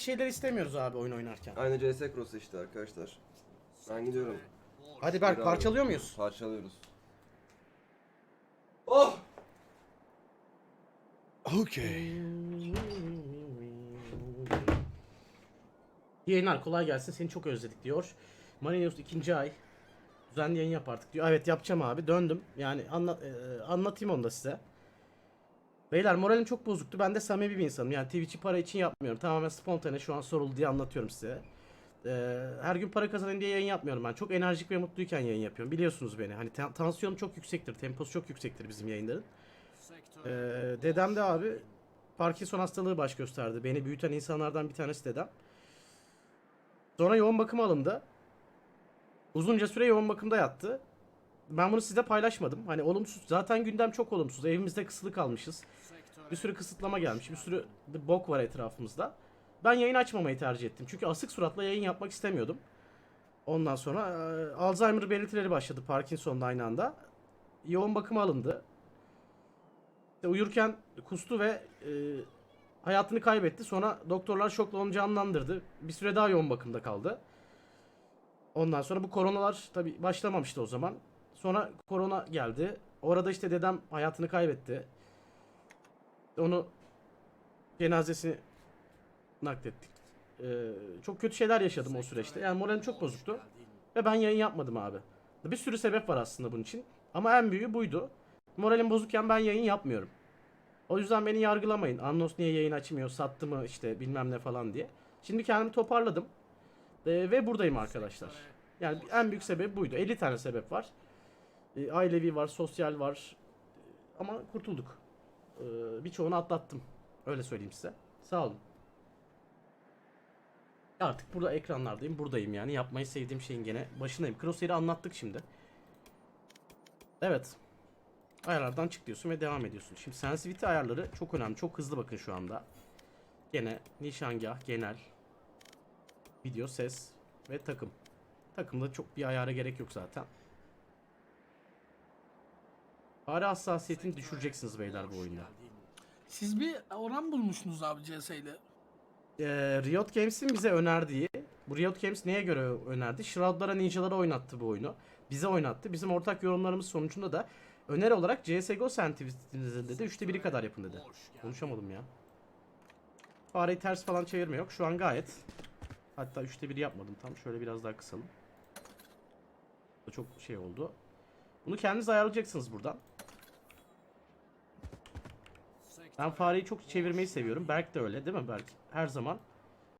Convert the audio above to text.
şeyler istemiyoruz abi oyun oynarken. Aynı CS Cross işte arkadaşlar. Ben gidiyorum. Hadi Berk parçalıyor muyuz? Parçalıyoruz. Oh! Okay. Yayınlar kolay gelsin seni çok özledik diyor. Marinos ikinci ay. Düzenli yayın yap artık diyor. Evet yapacağım abi döndüm. Yani anla, e, anlatayım onu da size. Beyler moralim çok bozuktu. Ben de samimi bir insanım. Yani Twitch'i para için yapmıyorum. Tamamen spontane şu an soruldu diye anlatıyorum size. Ee, her gün para kazanayım diye yayın yapmıyorum ben. Çok enerjik ve mutluyken yayın yapıyorum. Biliyorsunuz beni. Hani ta- tansiyonum çok yüksektir. Temposu çok yüksektir bizim yayınların. Ee, dedem de abi Parkinson hastalığı baş gösterdi. Beni büyüten insanlardan bir tanesi dedem. Sonra yoğun bakıma alındı. Uzunca süre yoğun bakımda yattı. Ben bunu size paylaşmadım. Hani olumsuz. Zaten gündem çok olumsuz. Evimizde kısılı kalmışız. Bir sürü kısıtlama gelmiş. Bir sürü bok var etrafımızda. Ben yayın açmamayı tercih ettim. Çünkü asık suratla yayın yapmak istemiyordum. Ondan sonra e, Alzheimer belirtileri başladı Parkinson'da aynı anda. Yoğun bakıma alındı. İşte uyurken kustu ve e, hayatını kaybetti. Sonra doktorlar şokla onu canlandırdı. Bir süre daha yoğun bakımda kaldı. Ondan sonra bu koronalar tabi başlamamıştı o zaman. Sonra korona geldi. Orada işte dedem hayatını kaybetti. Onu cenazesini naklettik. Ee, çok kötü şeyler yaşadım o süreçte. Yani moralim çok bozuktu. Ve ben yayın yapmadım abi. Bir sürü sebep var aslında bunun için. Ama en büyüğü buydu. Moralim bozukken ben yayın yapmıyorum. O yüzden beni yargılamayın. Annos niye yayın açmıyor, sattı mı işte bilmem ne falan diye. Şimdi kendimi toparladım. Ee, ve buradayım arkadaşlar. Yani en büyük sebep buydu. 50 tane sebep var. Ee, ailevi var, sosyal var. Ama kurtulduk. Ee, birçoğunu atlattım. Öyle söyleyeyim size. Sağ olun. Artık burada ekranlardayım. Buradayım yani. Yapmayı sevdiğim şeyin gene başındayım. Crosshair'i anlattık şimdi. Evet. Ayarlardan çık diyorsun ve devam ediyorsun. Şimdi sensitivity ayarları çok önemli. Çok hızlı bakın şu anda. Gene nişangah, genel, video, ses ve takım. Takımda çok bir ayara gerek yok zaten. Fare hassasiyetini düşüreceksiniz beyler bu oyunda. Siz bir oran bulmuşsunuz abi CS ile. Ee, Riot Games'in bize önerdiği, bu Riot Games neye göre önerdi? Shroud'lara, Ninja'lara oynattı bu oyunu. Bize oynattı. Bizim ortak yorumlarımız sonucunda da öneri olarak CSGO sensitivity'nizin dedi. Üçte biri kadar yapın dedi. Konuşamadım ya. Fareyi ters falan çevirme yok. Şu an gayet. Hatta üçte biri yapmadım tam. Şöyle biraz daha kısalım. Çok şey oldu. Bunu kendiniz ayarlayacaksınız buradan. Ben fareyi çok çevirmeyi seviyorum. Berk de öyle değil mi Berk? Her zaman